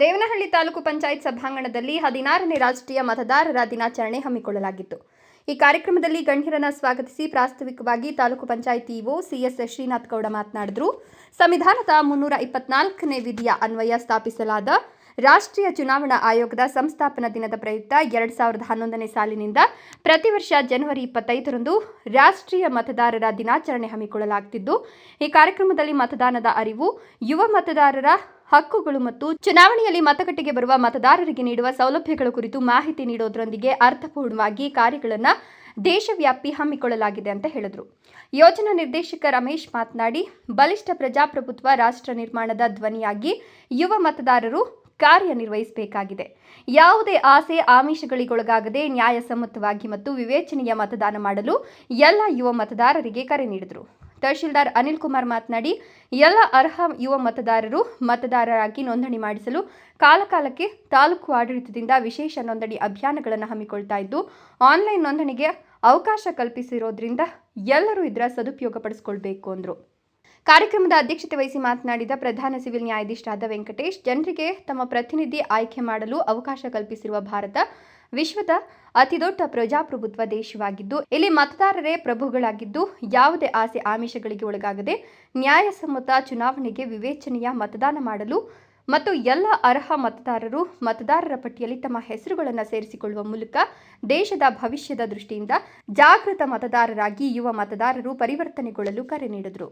ದೇವನಹಳ್ಳಿ ತಾಲೂಕು ಪಂಚಾಯತ್ ಸಭಾಂಗಣದಲ್ಲಿ ಹದಿನಾರನೇ ರಾಷ್ಟ್ರೀಯ ಮತದಾರರ ದಿನಾಚರಣೆ ಹಮ್ಮಿಕೊಳ್ಳಲಾಗಿತ್ತು. ಈ ಕಾರ್ಯಕ್ರಮದಲ್ಲಿ ಗಣ್ಯರನ್ನ ಸ್ವಾಗತಿಸಿ ಪ್ರಾಸ್ತಾವಿಕವಾಗಿ ತಾಲೂಕು ಪಂಚಾಯತ್ ಇಒ ಸಿಎಸ್ ಶ್ರೀನಾಥ್ ಗೌಡ ಮಾತನಾಡಿದರು. ಸಂವಿಧಾನದ ಮುನ್ನೂರ ಇಪ್ಪತ್ನಾಲ್ಕನೇ ವಿಧಿಯ ಅನ್ವಯ ಸ್ಥಾಪಿಸಲಾದ ರಾಷ್ಟ್ರೀಯ ಚುನಾವಣಾ ಆಯೋಗದ ಸಂಸ್ಥಾಪನಾ ದಿನದ ಪ್ರಯುಕ್ತ ಎರಡು ಸಾವಿರದ ಹನ್ನೊಂದನೇ ಸಾಲಿನಿಂದ ಪ್ರತಿ ವರ್ಷ ಜನವರಿ ಇಪ್ಪತ್ತೈದರಂದು ರಾಷ್ಟ್ರೀಯ ಮತದಾರರ ದಿನಾಚರಣೆ ಹಮ್ಮಿಕೊಳ್ಳಲಾಗುತ್ತಿದ್ದು ಈ ಕಾರ್ಯಕ್ರಮದಲ್ಲಿ ಮತದಾನದ ಅರಿವು, ಯುವ ಮತದಾರರ ಹಕ್ಕುಗಳು ಮತ್ತು ಚುನಾವಣೆಯಲ್ಲಿ ಮತಗಟ್ಟೆಗೆ ಬರುವ ಮತದಾರರಿಗೆ ನೀಡುವ ಸೌಲಭ್ಯಗಳ ಕುರಿತು ಮಾಹಿತಿ ನೀಡೋದರೊಂದಿಗೆ ಅರ್ಥಪೂರ್ಣವಾಗಿ ಕಾರ್ಯಗಳನ್ನು ದೇಶವ್ಯಾಪಿ ಹಮ್ಮಿಕೊಳ್ಳಲಾಗಿದೆ ಅಂತ ಹೇಳಿದರು. ಯೋಜನಾ ನಿರ್ದೇಶಕ ರಮೇಶ್ ಮಾತನಾಡಿ, ಬಲಿಷ್ಠ ಪ್ರಜಾಪ್ರಭುತ್ವ ರಾಷ್ಟ್ರ ನಿರ್ಮಾಣದ ಧ್ವನಿಯಾಗಿ ಯುವ ಮತದಾರರು ಕಾರ್ಯನಿರ್ವಹಿಸಬೇಕಾಗಿದೆ. ಯಾವುದೇ ಆಸೆ ಆಮಿಷಗಳಿಗೊಳಗಾಗದೆ ನ್ಯಾಯಸಮ್ಮತವಾಗಿ ಮತ್ತು ವಿವೇಚನೆಯ ಮತದಾನ ಮಾಡಲು ಎಲ್ಲ ಯುವ ಮತದಾರರಿಗೆ ಕರೆ ನೀಡಿದರು. ತಹಶೀಲ್ದಾರ್ ಅನಿಲ್ ಕುಮಾರ್ ಮಾತನಾಡಿ, ಎಲ್ಲ ಅರ್ಹ ಯುವ ಮತದಾರರು ಮತದಾರರಾಗಿ ನೋಂದಣಿ ಮಾಡಿಸಲು ಕಾಲಕಾಲಕ್ಕೆ ತಾಲೂಕು ಆಡಳಿತದಿಂದ ವಿಶೇಷ ನೋಂದಣಿ ಅಭಿಯಾನಗಳನ್ನು ಹಮ್ಮಿಕೊಳ್ತಾ ಇದ್ದು, ಆನ್ಲೈನ್ ನೋಂದಣಿಗೆ ಅವಕಾಶ ಕಲ್ಪಿಸಿರೋದ್ರಿಂದ ಎಲ್ಲರೂ ಇದರ ಸದುಪಯೋಗ ಪಡಿಸಿಕೊಳ್ಬೇಕು ಅಂದರು. ಕಾರ್ಯಕ್ರಮದ ಅಧ್ಯಕ್ಷತೆ ವಹಿಸಿ ಮಾತನಾಡಿದ ಪ್ರಧಾನ ಸಿವಿಲ್ ನ್ಯಾಯಾಧೀಶರಾದ ವೆಂಕಟೇಶ್, ಜನರಿಗೆ ತಮ್ಮ ಪ್ರತಿನಿಧಿ ಆಯ್ಕೆ ಮಾಡಲು ಅವಕಾಶ ಕಲ್ಪಿಸಿರುವ ಭಾರತ ವಿಶ್ವದ ಅತಿದೊಡ್ಡ ಪ್ರಜಾಪ್ರಭುತ್ವ ದೇಶವಾಗಿದ್ದು, ಇಲ್ಲಿ ಮತದಾರರೇ ಪ್ರಭುಗಳಾಗಿದ್ದು, ಯಾವುದೇ ಆಸೆ ಆಮಿಷಗಳಿಗೆ ಒಳಗಾಗದೆ ನ್ಯಾಯಸಮ್ಮತ ಚುನಾವಣೆಗೆ ವಿವೇಚನೆಯ ಮತದಾನ ಮಾಡಲು ಮತ್ತು ಎಲ್ಲ ಅರ್ಹ ಮತದಾರರು ಮತದಾರರ ಪಟ್ಟಿಯಲ್ಲಿ ತಮ್ಮ ಹೆಸರುಗಳನ್ನು ಸೇರಿಸಿಕೊಳ್ಳುವ ಮೂಲಕ ದೇಶದ ಭವಿಷ್ಯದ ದೃಷ್ಟಿಯಿಂದ ಜಾಗೃತ ಮತದಾರರಾಗಿ ಯುವ ಮತದಾರರು ಪರಿವರ್ತನೆಗೊಳ್ಳಲು ಕರೆ ನೀಡಿದರು.